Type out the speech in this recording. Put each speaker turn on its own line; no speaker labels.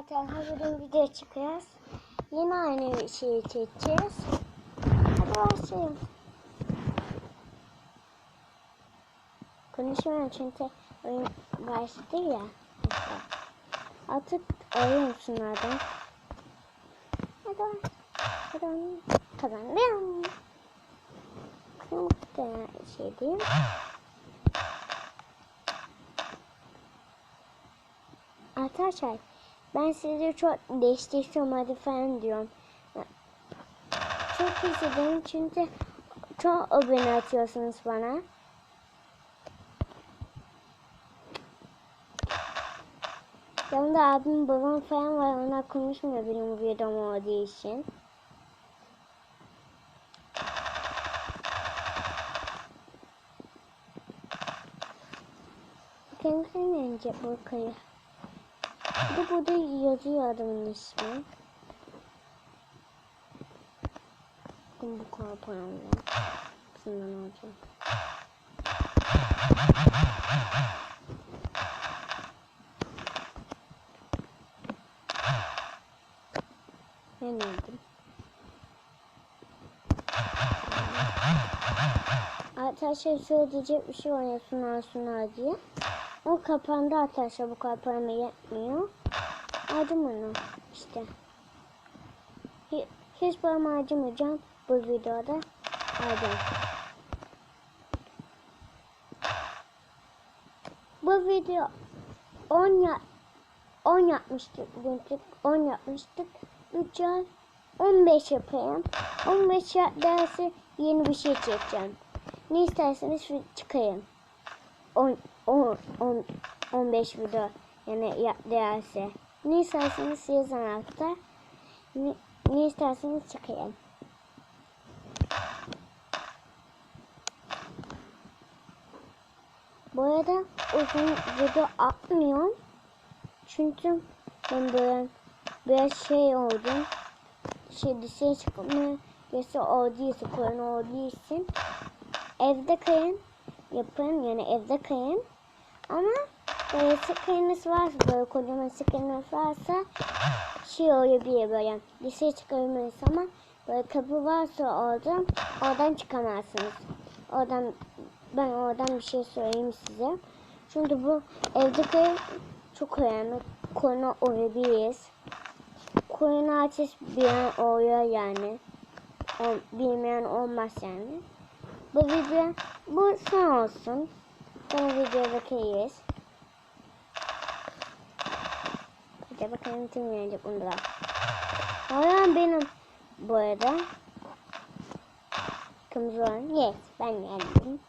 arkadaşlar bugün video çıkıyoruz. Yine aynı şeyi çekeceğiz. Hadi başlayalım. Konuşmuyorum çünkü oyun başladı ya. Artık oyun şunlardan. Hadi Hadi. Kazandım. Çok da şey değil. Arkadaşlar ben size çok değiştiriyorum hadi falan diyorum. Çok hissediyorum çünkü çok abone atıyorsunuz bana. Yanımda abim babam falan var onlar konuşmuyor benim bu videom olduğu için. Sen önce bu kayı. De burada yazıyor adamın ismi. Bakın bu komponentler. Bundan alacağım. Ben öldüm. Arkadaşlar söyleyecek bir şey var ya sunar sunar diye. O kapandı arkadaşlar bu kapanma yetmiyor. Aldım onu işte. Hi- Hiç bana harcamayacağım bu videoda. Aldım. Bu video 10 ya 10 yapmıştık bugün 10 yapmıştık. 3 ay 15 yapayım. 15 ya- dersi yeni bir şey çekeceğim. Ne isterseniz çıkayım. 10 10 10 15 video yani ya, dersi. Ne isterseniz yazın altta. Ne, ne isterseniz çıkayım. Bu arada uzun video atmıyorum. Çünkü ben böyle biraz şey oldum. Şey dışarı çıkma yasa olduğu için, korona olduğu için evde kayın yapın yani evde kayın. Ama böyle sıkıntınız varsa böyle kocaman sıkıntınız varsa şey olabilir böyle dışarı çıkabilmeniz ama böyle kapı varsa orada oradan çıkamazsınız. Oradan ben oradan bir şey söyleyeyim size. Çünkü bu evde kayın çok önemli. Korona olabilir. Korona ateş bilen oluyor yani. O, bilmeyen olmaz yani. Bu video bu son olsun. Sonra videoya bakayız. De bakalım kim yenecek bunu da. Oyun benim bu arada. Kırmızı olan yes ben yendim.